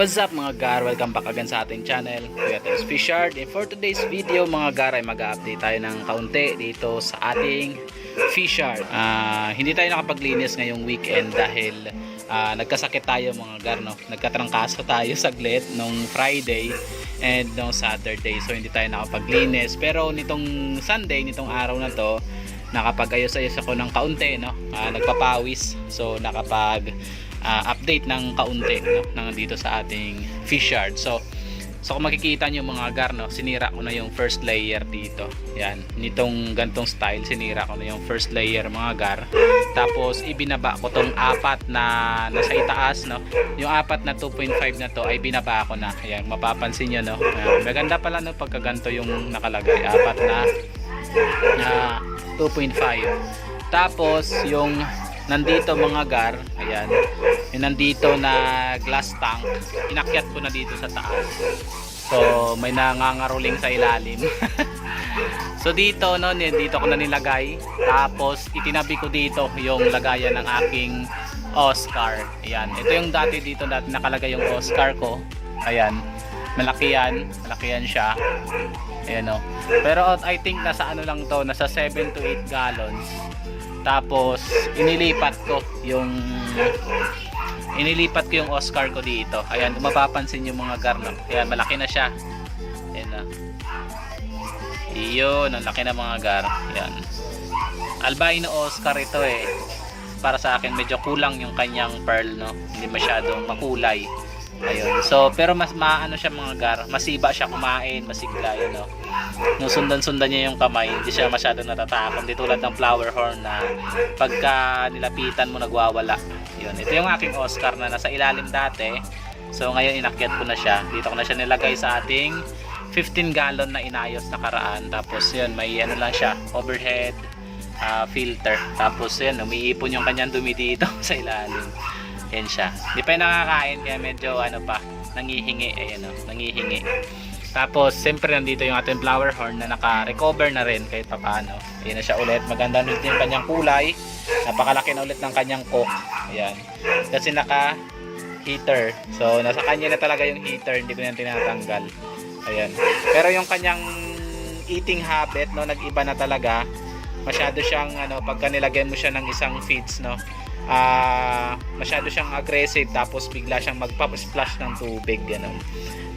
What's up mga gar? Welcome back again sa ating channel, Kuya Tels Fishard. And for today's video mga gar ay mag-update tayo ng kaunti dito sa ating Fishard. Ah, hindi tayo nakapaglinis ngayong weekend dahil ah, nagkasakit tayo mga gar. No? Nagkatrangkaso tayo saglit nung Friday and nung Saturday. So hindi tayo nakapaglinis. Pero nitong Sunday, nitong araw na to, nakapag-ayos-ayos ako ng kaunti. No? Ah, nagpapawis. So nakapag ah, update ng kaunti no, ng dito sa ating fish yard. So, so kung makikita nyo mga gar, no, sinira ko na yung first layer dito. Yan, nitong gantong style, sinira ko na yung first layer mga gar. Tapos, ibinaba ko tong apat na nasa itaas, no. Yung apat na 2.5 na to ay binaba ko na. Ayan, mapapansin nyo, no. Ayan, maganda pala no pagka ganito yung nakalagay. Apat na na 2.5. Tapos, yung nandito mga gar, ayan, yung nandito na glass tank, inakyat ko na dito sa taas. So, may nangangaruling sa ilalim. so, dito, no, dito ko na nilagay. Tapos, itinabi ko dito yung lagayan ng aking Oscar. Ayan, ito yung dati dito dati nakalagay yung Oscar ko. Ayan, malaki yan, malaki yan siya. Ayan o. Pero I think nasa ano lang to, nasa 7 to 8 gallons. Tapos inilipat ko yung inilipat ko yung Oscar ko dito. Ayan, kung mapapansin yung mga garno. Ayan, malaki na siya. Ayan na. Iyon, ang laki na mga gar. Ayan. Albino Oscar ito eh. Para sa akin medyo kulang yung kanyang pearl no. Hindi masyadong makulay. Ayun. So, pero mas maano siya mga gar. Masiba siya kumain, masigla yun no. Nung sundan-sundan niya yung kamay, hindi siya masyadong natatakot. Hindi tulad ng flower horn na pagka nilapitan mo nagwawala. Yun. Ito yung aking Oscar na nasa ilalim dati. So, ngayon inakyat ko na siya. Dito ko na siya nilagay sa ating 15 gallon na inayos na karaan. Tapos yun, may ano lang siya, overhead ah, filter. Tapos yun, umiipon yung kanyang dumi dito sa ilalim. Yan siya. Hindi pa nakakain kaya medyo ano pa, nangihingi. Ayan o, nangihingi. Tapos, siyempre nandito yung ating flower horn na naka-recover na rin kahit papaano. Ayan na siya ulit. Maganda ulit yung kanyang kulay. Napakalaki na ulit ng kanyang cook. Ayan. Kasi naka heater. So, nasa kanya na talaga yung heater. Hindi ko yan tinatanggal. Ayan. Pero yung kanyang eating habit, no, nag-iba na talaga. Masyado siyang, ano, pagka nilagyan mo siya ng isang feeds, no, ah masyado siyang aggressive tapos bigla siyang magpa-splash ng tubig ganun.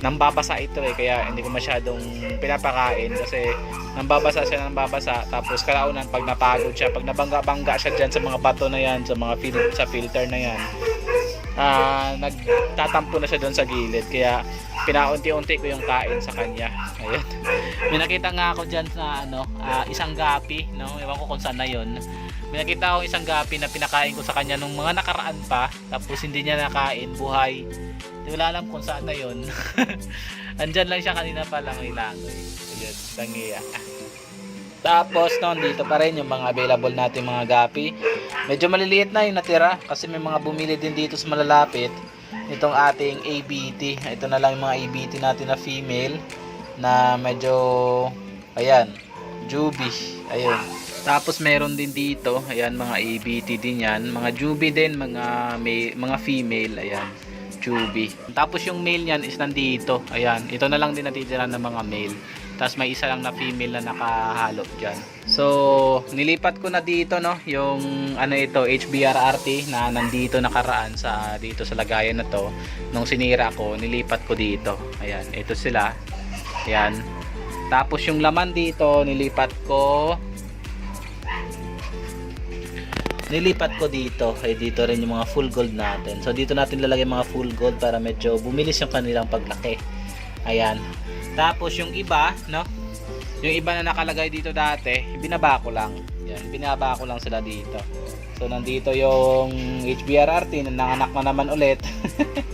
Nambabasa ito eh kaya hindi ko masyadong pinapakain kasi nambabasa siya ng babasa tapos kalaunan pag napagod siya pag nabangga-bangga siya diyan sa mga bato na yan sa mga fil- sa filter na yan ah nagtatampo na siya doon sa gilid kaya pinaunti-unti ko yung kain sa kanya. Ayun may nakita nga ako diyan na ano ah, isang gapi no? Ewan ko kung saan na yun. May nakita akong isang gapi na pinakain ko sa kanya nung mga nakaraan pa tapos hindi niya nakain buhay. Hindi wala alam kung saan na yun. Andyan lang siya kanina pa lang ilangoy ayun tangiya tapos no, dito pa rin yung mga available natin mga gapi. Medyo maliliit na yung natira kasi may mga bumili din dito sa malalapit. Itong ating ABT ito na lang yung mga ABT natin na female na medyo ayan Juby ayun tapos meron din dito ayan mga ABT din yan. Mga Juby din mga may, mga female ayan Juby tapos yung male niyan is nandito ayan. Ito na lang din natitira ng mga male tapos may isa lang na female na nakahalo dyan. So, nilipat ko na dito, no, yung ano ito, HBRRT na nandito nakaraan sa dito sa lagayan na to. Nung sinira ko, nilipat ko dito. Ayan, ito sila. Ayan. Tapos yung laman dito, nilipat ko nilipat ko dito ay dito rin yung mga full gold natin so dito natin lalagay mga full gold para medyo bumilis yung kanilang paglaki ayan tapos yung iba, no? Yung iba na nakalagay dito dati, binaba ko lang. Yan, binaba ko lang sila dito. So nandito yung HBRRT na nanganak na naman ulit.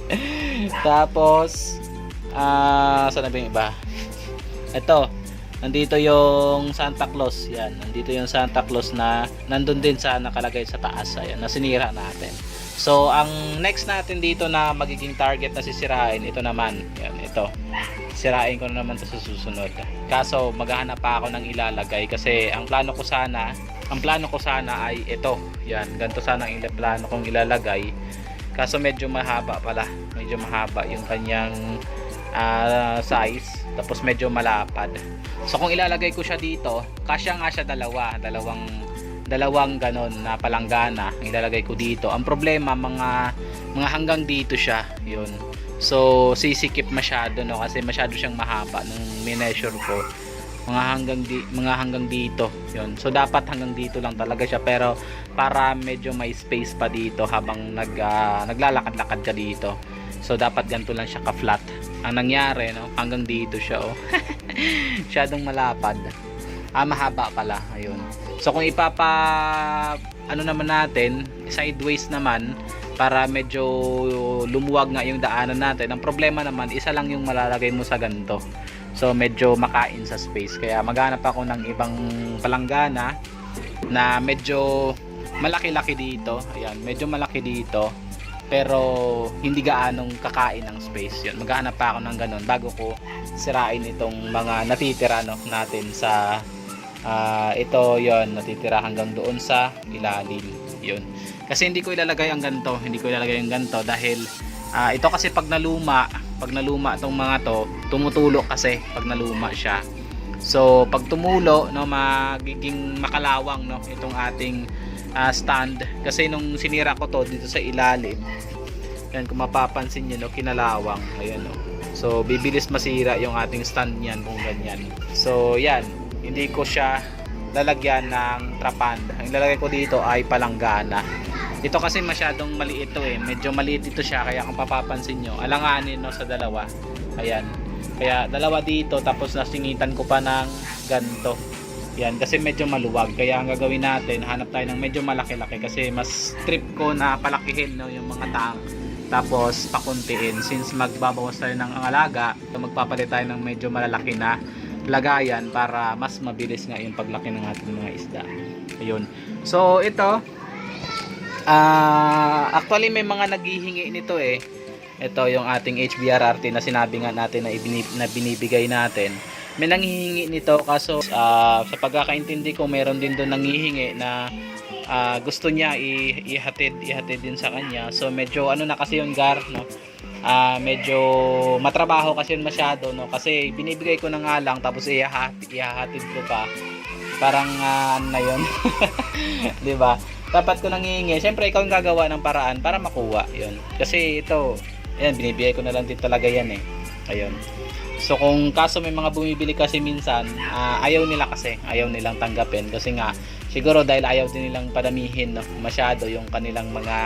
Tapos ah saan na ba yung iba? Ito, nandito yung Santa Claus. Yan, nandito yung Santa Claus na nandun din sa nakalagay sa taas. Ayan, na natin. So, ang next natin dito na magiging target na sisirain, ito naman. Yan, ito sirain ko na naman to sa susunod. Kaso maghahanap pa ako ng ilalagay kasi ang plano ko sana, ang plano ko sana ay ito. Yan, ganito sana ang plano kong ilalagay. Kaso medyo mahaba pala. Medyo mahaba yung kanyang ah, size tapos medyo malapad so kung ilalagay ko siya dito kasya nga siya dalawa dalawang dalawang ganon na palanggana ang ilalagay ko dito. Ang problema mga mga hanggang dito siya yun. So sisikip masyado no? Kasi masyado siyang mahaba nung mineasure ko. Mga hanggang di, mga hanggang dito yun. So dapat hanggang dito lang talaga siya. Pero para medyo may space pa dito habang nag ah, naglalakad-lakad ka dito. So dapat ganito lang siya ka-flat. Ang nangyari no? Hanggang dito siya oh. Masyadong malapad. Ah mahaba pala. Ayun so kung ipapa ano naman natin sideways naman para medyo lumuwag nga yung daanan natin ang problema naman isa lang yung malalagay mo sa ganito. So medyo makain sa space. Kaya maghanap ako ng ibang palanggana na medyo malaki-laki dito. Ayan medyo malaki dito pero hindi gaanong kakain ng space. Yun maghanap pa ako ng ganun bago ko sirain itong mga natitira no, natin sa ah, ito yon natitira hanggang doon sa ilalim yun. Kasi hindi ko ilalagay ang ganito hindi ko ilalagay ang ganito dahil ah, ito kasi pag naluma pag naluma itong mga to tumutulo kasi pag naluma siya. So pag tumulo no magiging makalawang no itong ating ah, stand. Kasi nung sinira ko to dito sa ilalim yan kung mapapansin nyo no kinalawang ayan no. So bibilis masira yung ating stand niyan kung ganyan. So yan hindi ko siya lalagyan ng trapand. Ang ilalagay ko dito ay palanggana. Ito kasi masyadong maliit ito eh. Medyo maliit ito siya kaya kung papapansin nyo alanganin no sa dalawa. Ayan. Kaya dalawa dito tapos nasingitan ko pa ng ganto yan kasi medyo maluwag. Kaya ang gagawin natin hanap tayo ng medyo malaki-laki kasi mas trip ko na palakihin no, yung mga tang tapos pakuntiin. Since magbabawas tayo ng alaga magpapalit tayo ng medyo malalaki na lagayan para mas mabilis nga yung paglaki ng ating mga isda. Ayun. So ito ah actually may mga naghihingi nito eh. Ito yung ating HBRRT na sinabi nga natin na, ibinib- na binibigay natin may nanghihingi nito kaso ah, sa pagkakaintindi ko meron din doon nanghihingi na ah, gusto niya ihatid ihatid din sa kanya. So medyo ano na kasi yung gar no? Ah medyo matrabaho kasi yun masyado no? Kasi binibigay ko na nga lang tapos ihahatid, ihahatid ko pa. Parang ah, ano na yun? 'di ba? Dapat ko nangihingi syempre ikaw yung gagawa ng paraan para makuha yun. Kasi ito yan binibigay ko na lang din talaga yan eh. Ayun so kung kaso may mga bumibili kasi minsan ah, ayaw nila kasi ayaw nilang tanggapin. Kasi nga siguro dahil ayaw din nilang padamihin no, masyado yung kanilang mga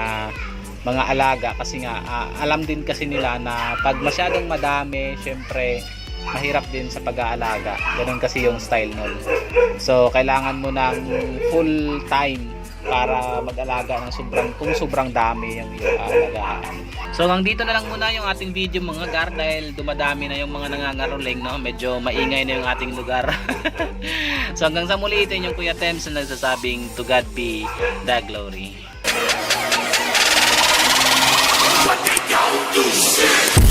mga alaga. Kasi nga ah, alam din kasi nila na pag masyadong madami syempre mahirap din sa pag-aalaga. Ganun kasi yung style nun. So kailangan mo ng full time para mag-alaga ng sobrang kung sobrang dami yung ah, alagaan. So hanggang dito na lang muna yung ating video mga gar dahil dumadami na yung mga nangangaruling no medyo maingay na yung ating lugar. so hanggang sa muli ito yung Kuya Tems na nagsasabing to God be the glory. What they don't do.